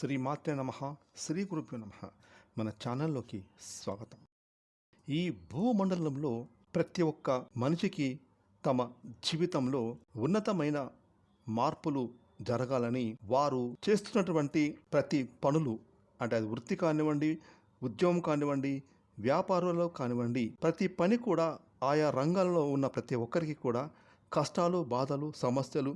శ్రీ మాతే నమ శ్రీ గురుభ్యో నమ. మన ఛానల్లోకి స్వాగతం. ఈ భూమండలంలో ప్రతి ఒక్క మనిషికి తమ జీవితంలో ఉన్నతమైన మార్పులు జరగాలని వారు చేస్తున్నటువంటి ప్రతి పనులు అంటే అది వృత్తి కానివ్వండి ఉద్యోగం కానివ్వండి వ్యాపారంలో కానివ్వండి ప్రతి పని కూడా ఆయా రంగాల్లో ఉన్న ప్రతి ఒక్కరికి కూడా కష్టాలు బాధలు సమస్యలు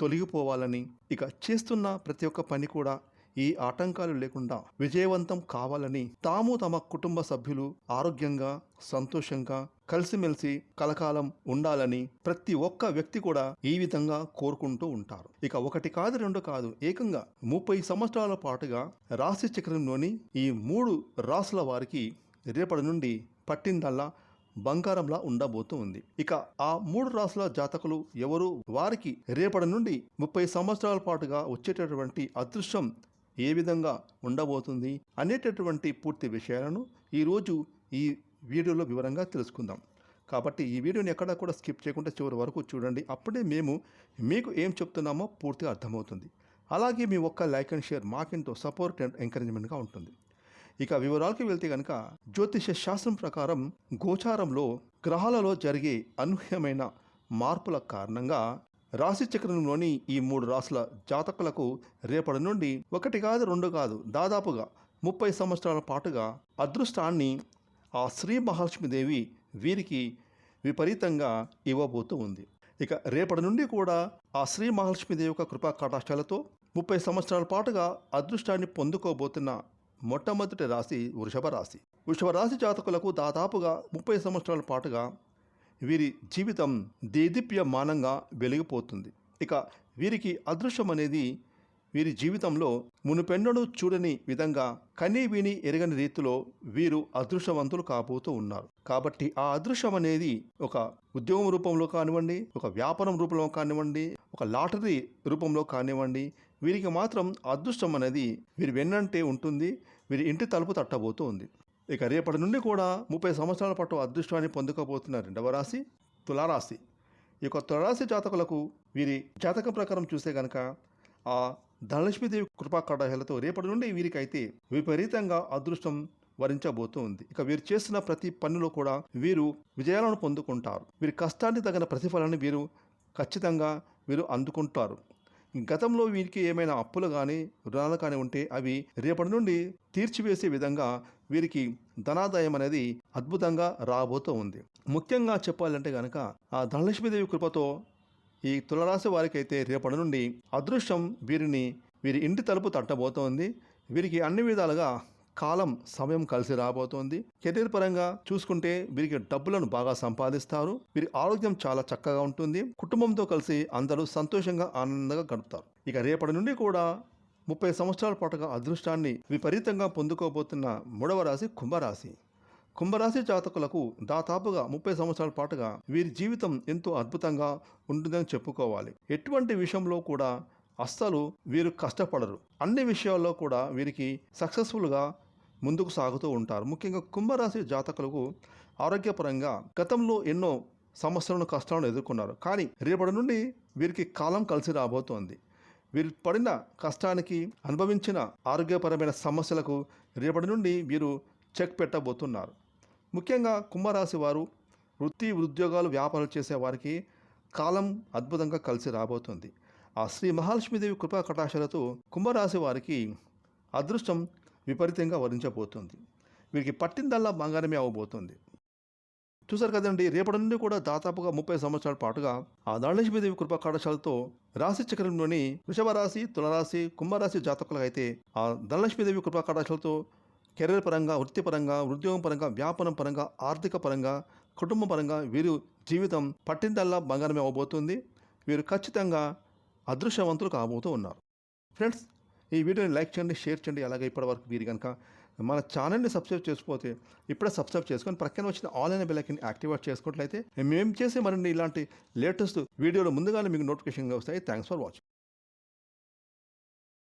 తొలగిపోవాలని ఇక చేస్తున్న ప్రతి ఒక్క పని కూడా ఈ ఆటంకాలు లేకుండా విజయవంతం కావాలని తాము తమ కుటుంబ సభ్యులు ఆరోగ్యంగా సంతోషంగా కలిసిమెలిసి కలకాలం ఉండాలని ప్రతి ఒక్క వ్యక్తి కూడా ఈ విధంగా కోరుకుంటూ ఉంటారు. ఇక ఒకటి కాదు రెండు కాదు ఏకంగా ముప్పై సంవత్సరాల పాటుగా రాశి చక్రంలోని ఈ మూడు రాసుల వారికి రేపటి నుండి పట్టిందల్లా బంగారంలా ఉండబోతూ ఉంది ఇక ఆ మూడు రాసుల జాతకులు ఎవరు? వారికి రేపటి నుండి ముప్పై సంవత్సరాల పాటుగా వచ్చేటటువంటి అదృష్టం ఏ విధంగా ఉండబోతుంది అనేటటువంటి పూర్తి విషయాలను ఈరోజు ఈ వీడియోలో వివరంగా తెలుసుకుందాం. కాబట్టి ఈ వీడియోని ఎక్కడా కూడా స్కిప్ చేయకుండా చివరి వరకు చూడండి. అప్పుడే మేము మీకు ఏం చెప్తున్నామో పూర్తిగా అర్థమవుతుంది. అలాగే మీ ఒక్క లైక్ అండ్ షేర్ మాకెంతో సపోర్ట్ అండ్ ఎంకరేజ్మెంట్గా ఉంటుంది. ఇక వివరాలకి వెళ్తే కనుక జ్యోతిష శాస్త్రం ప్రకారం గోచారంలో గ్రహాలలో జరిగే అనూహ్యమైన మార్పుల కారణంగా రాశి చక్రంలోని ఈ మూడు రాశుల జాతకులకు రేపటి నుండి ఒకటి కాదు రెండు కాదు దాదాపుగా ముప్పై సంవత్సరాల పాటుగా అదృష్టాన్ని ఆ శ్రీ మహాలక్ష్మీదేవి వీరికి విపరీతంగా ఇవ్వబోతూ ఉంది. ఇక రేపటి నుండి కూడా ఆ శ్రీ మహాలక్ష్మీదేవి యొక్క కృపా కటాక్షాలతో ముప్పై సంవత్సరాల పాటుగా అదృష్టాన్ని పొందుకోబోతున్న మొట్టమొదటి రాశి వృషభ రాశి. వృషభ రాశి జాతకులకు దాదాపుగా ముప్పై సంవత్సరాల పాటుగా వీరి జీవితం దేదీప్యమానంగా వెలిగిపోతుంది. ఇక వీరికి అదృశ్యం అనేది వీరి జీవితంలో మునుపెన్నడూ చూడని విధంగా కనీ విని ఎరగని రీతిలో వీరు అదృష్టవంతులు కాబోతూ ఉన్నారు. కాబట్టి ఆ అదృశ్యం అనేది ఒక ఉద్యోగం రూపంలో కానివ్వండి ఒక వ్యాపారం రూపంలో కానివ్వండి ఒక లాటరీ రూపంలో కానివ్వండి వీరికి మాత్రం అదృష్టం అనేది వీరి వెన్నంటే ఉంటుంది వీరి ఇంటి తలుపు తట్టబోతూ ఉంది ఇక రేపటి నుండి కూడా ముప్పై సంవత్సరాల పాటు అదృష్టాన్ని పొందుకోబోతున్న రెండవ రాశి తులారాశి. ఈ యొక్క తులారాశి జాతకులకు వీరి జాతకం ప్రకారం చూస్తే గనక ఆ ధనలక్ష్మీదేవి కృపా కడాహలతో రేపటి నుండి వీరికైతే విపరీతంగా అదృష్టం వరించబోతూ ఉంది. ఇక వీరు చేస్తున్న ప్రతి పనిలో కూడా వీరు విజయాలను పొందుకుంటారు. వీరి కష్టానికి తగిన ప్రతిఫలాన్ని వీరు ఖచ్చితంగా వీరు అందుకుంటారు. గతంలో వీరికి ఏమైనా అప్పులు కానీ రుణాలు కానీ ఉంటే అవి రేపటి నుండి తీర్చివేసే విధంగా వీరికి ధనాదాయం అనేది అద్భుతంగా రాబోతూ ఉంది. ముఖ్యంగా చెప్పాలంటే కనుక ఆ ధనలక్ష్మీదేవి కృపతో ఈ తులరాశి వారికైతే రేపటి నుండి అదృష్టం వీరిని వీరి ఇంటి తలుపు తట్టబోతోంది. వీరికి అన్ని విధాలుగా కాలం సమయం కలిసి రాబోతోంది. కెరీర్ పరంగా చూసుకుంటే వీరికి డబ్బులను బాగా సంపాదిస్తారు. వీరి ఆరోగ్యం చాలా చక్కగా ఉంటుంది. కుటుంబంతో కలిసి అందరూ సంతోషంగా ఆనందంగా గడుపుతారు. ఇక రేపటి నుండి కూడా ముప్పై సంవత్సరాల పాటుగా అదృష్టాన్ని విపరీతంగా పొందుకోబోతున్న మూడవ రాశి కుంభరాశి. కుంభరాశి జాతకులకు దాదాపుగా ముప్పై సంవత్సరాల పాటుగా వీరి జీవితం ఎంతో అద్భుతంగా ఉంటుందని చెప్పుకోవాలి. ఎటువంటి విషయంలో కూడా అస్సలు వీరు కష్టపడరు. అన్ని విషయాల్లో కూడా వీరికి సక్సెస్ఫుల్గా ముందుకు సాగుతూ ఉంటారు. ముఖ్యంగా కుంభరాశి జాతకులకు ఆరోగ్యపరంగా గతంలో ఎన్నో సమస్యలను కష్టాలను ఎదుర్కొన్నారు. కానీ రేపటి నుండి వీరికి కాలం కలిసి రాబోతోంది. వీరు పడిన కష్టానికి అనుభవించిన ఆరోగ్యపరమైన సమస్యలకు రేపటి నుండి వీరు చెక్ పెట్టబోతున్నారు. ముఖ్యంగా కుంభరాశి వారు వృత్తి ఉద్యోగాలు వ్యాపారాలు చేసే వారికి కాలం అద్భుతంగా కలిసి రాబోతుంది. ఆ శ్రీ మహాలక్ష్మీదేవి కృపా కటాక్షలతో కుంభరాశి వారికి అదృష్టం విపరీతంగా వరించబోతుంది. వీరికి పట్టిందల్లా బంగారమే అవ్వబోతుంది చూసారు కదండి రేపటి నుండి కూడా దాదాపుగా ముప్పై సంవత్సరాల పాటుగా ఆ ధనలక్ష్మీదేవి కృపా కళాశాలతో రాశి చక్రంలోని వృషభ రాశి తులరాశి కుంభరాశి జాతకులకు అయితే ఆ ధనలక్ష్మీదేవి కృపా కళాశాలతో కెరీర్ పరంగా వృత్తిపరంగా ఉద్యోగం పరంగా వ్యాపారం పరంగా ఆర్థిక పరంగా కుటుంబ పరంగా వీరు జీవితం పట్టిందల్లా బంగారమే అవబోతుంది. వీరు ఖచ్చితంగా అదృష్టవంతులు కాబోతూ ఉన్నారు. ఫ్రెండ్స్ ఈ వీడియోని లైక్ చేయండి షేర్ చేయండి. అలాగే ఇప్పటివరకు వీరు కనుక మన ఛానల్ని సబ్స్క్రైబ్ చేసిపోతే ఇప్పుడే సబ్స్క్రైబ్ చేసుకొని ప్రక్కన వచ్చిన ఆన్లైన్ బెల్లైకన్ యాక్టివేట్ చేసుకున్నట్లయితే మేము చేసే మరిన్ని ఇలాంటి లేటెస్ట్ వీడియోలు ముందుగానే మీకు నోటిఫికేషన్గా వస్తాయి. Thanks for watching